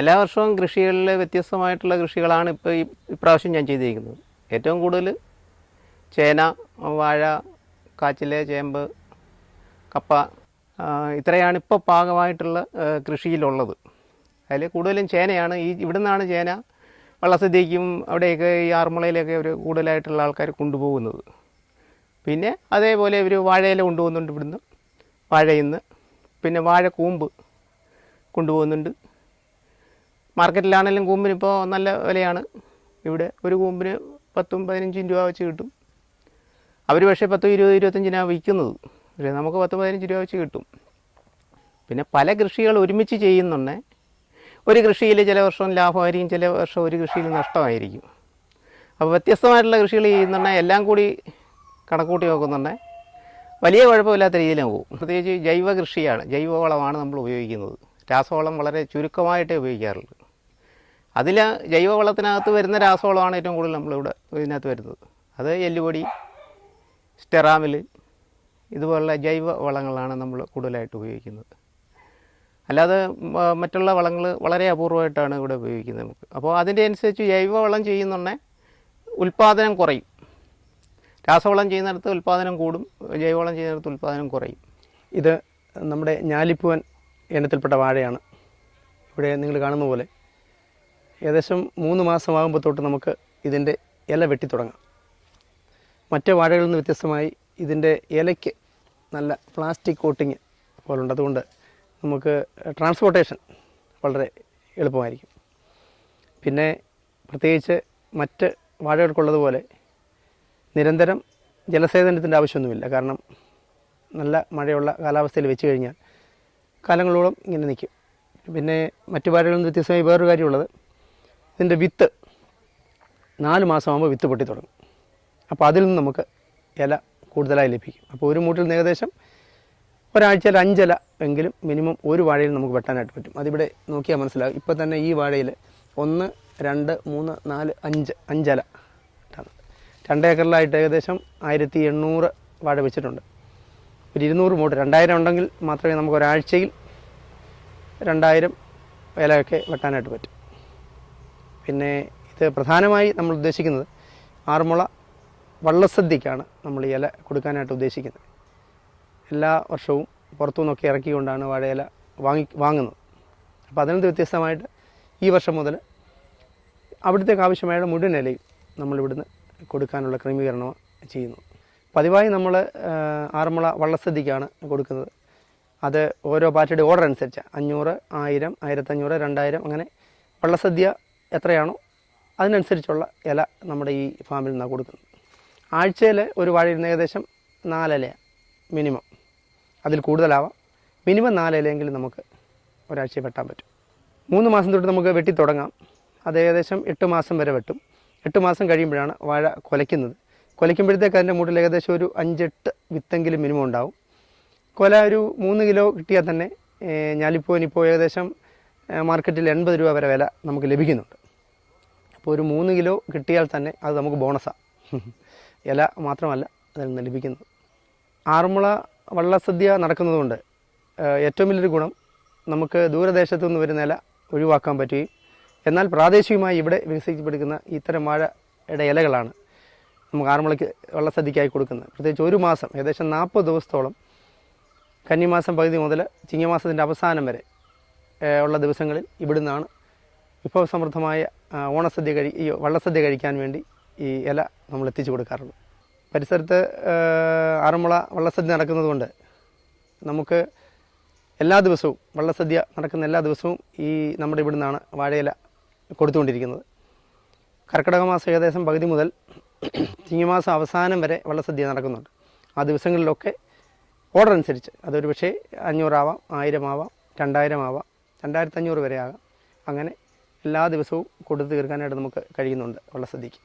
എല്ലാ വർഷവും കൃഷികളിൽ വ്യത്യസ്തമായിട്ടുള്ള കൃഷികളാണ് ഇപ്പോൾ ഈ ഇപ്രാവശ്യം ഞാൻ ചെയ്തിരിക്കുന്നത്. ഏറ്റവും കൂടുതൽ ചേന വാഴ കാച്ചിൽ ചേമ്പ് കപ്പ ഇത്രയാണ് ഇപ്പോൾ പാകമായിട്ടുള്ള കൃഷിയിലുള്ളത്. അതിൽ കൂടുതലും ചേനയാണ്. ഈ ഇവിടെ നിന്നാണ് ചേന വള്ളസദ്യക്കും അവിടെയൊക്കെ ഈ ആറന്മുളയിലൊക്കെ ഒരു കൂടുതലായിട്ടുള്ള ആൾക്കാർ കൊണ്ടുപോകുന്നത്. പിന്നെ അതേപോലെ ഇവർ വാഴയില കൊണ്ടുപോകുന്നുണ്ട് ഇവിടുന്ന്. വാഴയിൽ നിന്ന് പിന്നെ വാഴ കൂമ്പ് കൊണ്ടുപോകുന്നുണ്ട്. മാർക്കറ്റിലാണെങ്കിലും കൂമ്പിന് ഇപ്പോൾ നല്ല വിലയാണ്. ഇവിടെ ഒരു കൂമ്പിന് പത്തും പതിനഞ്ചും രൂപ വെച്ച് കിട്ടും. അവർ പക്ഷേ പത്തും ഇരുപത് ഇരുപത്തഞ്ചിനാണ് വിൽക്കുന്നത്. പക്ഷേ നമുക്ക് പത്ത് പതിനഞ്ച് രൂപ വെച്ച് കിട്ടും. പിന്നെ പല കൃഷികൾ ഒരുമിച്ച് ചെയ്യുന്നുണ്ടേ ഒരു കൃഷിയിൽ ചില വർഷം ലാഭമായിരിക്കും ചില വർഷം ഒരു കൃഷിയിൽ നഷ്ടമായിരിക്കും. അപ്പോൾ വ്യത്യസ്തമായിട്ടുള്ള കൃഷികൾ ചെയ്യുന്നുണ്ടെങ്കിൽ എല്ലാം കൂടി കണക്കൂട്ടി നോക്കുന്നുണ്ടെങ്കിൽ വലിയ കുഴപ്പമില്ലാത്ത രീതിയിലും പോകും. പ്രത്യേകിച്ച് ജൈവ കൃഷിയാണ് ജൈവവളമാണ് നമ്മൾ ഉപയോഗിക്കുന്നത്. രാസവളം വളരെ ചുരുക്കമായിട്ടേ ഉപയോഗിക്കാറുള്ളൂ. അതിൽ ജൈവവളത്തിനകത്ത് വരുന്ന രാസവളമാണ് ഏറ്റവും കൂടുതൽ നമ്മളിവിടെ ഇതിനകത്ത് വരുന്നത്. അത് എല്ലുപൊടി സ്റ്റെറാമിൽ ഇതുപോലുള്ള ജൈവ വളങ്ങളാണ് നമ്മൾ കൂടുതലായിട്ട് ഉപയോഗിക്കുന്നത്. അല്ലാതെ മറ്റുള്ള വളങ്ങൾ വളരെ അപൂർവമായിട്ടാണ് ഇവിടെ ഉപയോഗിക്കുന്നത് നമുക്ക്. അപ്പോൾ അതിന്റെ അനുസരിച്ച് ജൈവവളം ചെയ്യുന്നുണ്ടെങ്കിൽ ഉൽപ്പാദനം കുറയും. രാസവളം ചെയ്യുന്നിടത്ത് ഉൽപ്പാദനം കൂടും ജൈവവളം ചെയ്യുന്നിടത്ത് ഉൽപ്പാദനം കുറയും. ഇത് നമ്മുടെ ഞാലിപ്പൂവൻ ഇനത്തിൽപ്പെട്ട വാഴയാണ്. ഇവിടെ നിങ്ങൾ കാണുന്ന പോലെ ഏകദേശം മൂന്ന് മാസമാകുമ്പോൾ തൊട്ട് നമുക്ക് ഇതിന്റെ ഇല വെട്ടി തുടങ്ങാം. മറ്റ് വാഴകളിൽ നിന്ന് വ്യത്യസ്തമായി ഇതിന്റെ ഇലയ്ക്ക് നല്ല പ്ലാസ്റ്റിക് കോട്ടിങ് പോലുണ്ട്. അതുകൊണ്ട് നമുക്ക് ട്രാൻസ്പോർട്ടേഷൻ വളരെ എളുപ്പമായിരിക്കും. പിന്നെ പ്രത്യേകിച്ച് മറ്റ് വാഴകൾക്കുള്ളതുപോലെ നിരന്തരം ജലസേചനത്തിന്റെ ആവശ്യമൊന്നുമില്ല. കാരണം നല്ല മഴയുള്ള കാലാവസ്ഥയിൽ വെച്ച് കഴിഞ്ഞാൽ കാലങ്ങളോളം ഇങ്ങനെ നിൽക്കും. പിന്നെ മറ്റു വാഴകളിൽ നിന്ന് വ്യത്യസ്തമായി വേറൊരു കാര്യമുള്ളത് ഇതിന്റെ വിത്ത് നാല് മാസമാകുമ്പോൾ വിത്ത് പൊട്ടി തുടങ്ങും. അപ്പോൾ അതിൽ നിന്ന് നമുക്ക് ഇല കൂടുതലായി ലഭിക്കും. അപ്പോൾ ഒരു മൂട്ടിൽ നിന്ന് ഏകദേശം ഒരാഴ്ചയിൽ അഞ്ചില എങ്കിലും മിനിമം ഒരു വാഴയിൽ നമുക്ക് വെട്ടാനായിട്ട് പറ്റും. അതിവിടെ നോക്കിയാൽ മനസ്സിലാകും. ഇപ്പോൾ തന്നെ ഈ വാഴയിൽ ഒന്ന് രണ്ട് മൂന്ന് നാല് അഞ്ച് അഞ്ചല രണ്ട് ഏക്കറിലായിട്ട് ഏകദേശം ആയിരത്തി എണ്ണൂറ് വാഴ വെച്ചിട്ടുണ്ട്. ഒരു ഇരുന്നൂറ് മൂട്ട് രണ്ടായിരം ഉണ്ടെങ്കിൽ മാത്രമേ നമുക്ക് ഒരാഴ്ചയിൽ രണ്ടായിരം ഇലയൊക്കെ വെട്ടാനായിട്ട് പറ്റും. പിന്നെ ഇത് പ്രധാനമായി നമ്മൾ ഉദ്ദേശിക്കുന്നത് ആറന്മുള വള്ളസദ്യക്കാണ് നമ്മൾ ഇല കൊടുക്കാനായിട്ട് ഉദ്ദേശിക്കുന്നത്. എല്ലാ വർഷവും പുറത്തു നിന്നൊക്കെ ഇറക്കിക്കൊണ്ടാണ് വാഴയില വാങ്ങി വാങ്ങുന്നത്. അപ്പോൾ അതിൽ നിന്ന് വ്യത്യസ്തമായിട്ട് ഈ വർഷം മുതൽ അവിടുത്തേക്ക് ആവശ്യമായ മുഴുവൻ ഇലയും നമ്മളിവിടുന്ന് കൊടുക്കാനുള്ള ക്രമീകരണം ചെയ്യുന്നു. പതിവായി നമ്മൾ ആറന്മുള വള്ളസദ്യക്കാണ് കൊടുക്കുന്നത്. അത് ഓരോ പാർട്ടിയുടെ ഓർഡർ അനുസരിച്ച് അഞ്ഞൂറ് ആയിരം ആയിരത്തഞ്ഞൂറ് രണ്ടായിരം അങ്ങനെ വള്ളസദ്യ എത്രയാണോ അതിനനുസരിച്ചുള്ള ഇല നമ്മുടെ ഈ ഫാമിൽ നിന്നാണ് കൊടുക്കുന്നത്. ആഴ്ചയിൽ ഒരു വാഴ നിന്ന് ഏകദേശം നാലില മിനിമം. അതിൽ കൂടുതലാവാം. മിനിമം നാലിലയെങ്കിലും നമുക്ക് ഒരാഴ്ച വെട്ടാൻ പറ്റും. മൂന്ന് മാസം തൊട്ട് നമുക്ക് വെട്ടി തുടങ്ങാം. അത് ഏകദേശം എട്ട് മാസം വരെ വെട്ടും. എട്ട് മാസം കഴിയുമ്പോഴാണ് വാഴ കൊലയ്ക്കുന്നത്. കൊലയ്ക്കുമ്പോഴത്തേക്ക് അതിന്റെ മൂട്ടിൽ ഏകദേശം ഒരു അഞ്ചെട്ട് വിത്തെങ്കിലും മിനിമം ഉണ്ടാവും. കൊല ഒരു മൂന്ന് കിലോ കിട്ടിയാൽ തന്നെ ഞാലിപ്പോനിപ്പോൾ ഏകദേശം മാർക്കറ്റിൽ എൺപത് രൂപ വരെ വില നമുക്ക് ലഭിക്കുന്നുണ്ട്. അപ്പോൾ ഒരു മൂന്ന് കിലോ കിട്ടിയാൽ തന്നെ അത് നമുക്ക് ബോണസാണ് ഇല മാത്രമല്ല അതിൽ നിന്ന് ലഭിക്കുന്നത്. ആറന്മുള വള്ളസദ്യ നടക്കുന്നതുകൊണ്ട് ഏറ്റവും വലിയൊരു ഗുണം നമുക്ക് ദൂരദേശത്തു നിന്ന് വരുന്ന ഇല ഒഴിവാക്കാൻ പറ്റുകയും എന്നാൽ പ്രാദേശികമായി ഇവിടെ വികസിപ്പിച്ചെടുക്കുന്ന ഇത്തരം വാഴയുടെ ഇലകളാണ് നമുക്ക് ആറന്മുളയ്ക്ക് വള്ളസദ്യക്കായി കൊടുക്കുന്നത്. പ്രത്യേകിച്ച് ഒരു മാസം ഏകദേശം നാൽപ്പത് ദിവസത്തോളം കന്നിമാസം പകുതി മുതൽ ചിങ്ങമാസത്തിന്റെ അവസാനം വരെ ഉള്ള ദിവസങ്ങളിൽ ഇവിടുന്നാണ് വിഭവസമൃദ്ധമായ ഓണസദ്യ കഴി ഈ വള്ളസദ്യ കഴിക്കാൻ വേണ്ടി ഈ ഇല നമ്മൾ എത്തിച്ചു കൊടുക്കാറുള്ളത് പരിസരത്ത് ആറന്മുള വള്ളസദ്യ നടക്കുന്നതുകൊണ്ട് നമുക്ക് എല്ലാ ദിവസവും വള്ളസദ്യ നടക്കുന്ന എല്ലാ ദിവസവും ഈ നമ്മുടെ ഇവിടുന്നാണ് വാഴയില കൊടുത്തുകൊണ്ടിരിക്കുന്നത്. കർക്കിടക മാസം ഏകദേശം പകുതി മുതൽ ചിങ്ങമാസം അവസാനം വരെ വള്ളസദ്യ നടക്കുന്നുണ്ട്. ആ ദിവസങ്ങളിലൊക്കെ ഓർഡർ അനുസരിച്ച് അതൊരു പക്ഷേ അഞ്ഞൂറാവാം ആയിരം ആവാം രണ്ടായിരം ആവാം രണ്ടായിരത്തഞ്ഞൂറ് വരെ ആകാം. അങ്ങനെ എല്ലാ ദിവസവും കൊടുത്തു തീർക്കാനായിട്ട് നമുക്ക് കഴിയുന്നുണ്ട് വള്ളസദ്യക്ക്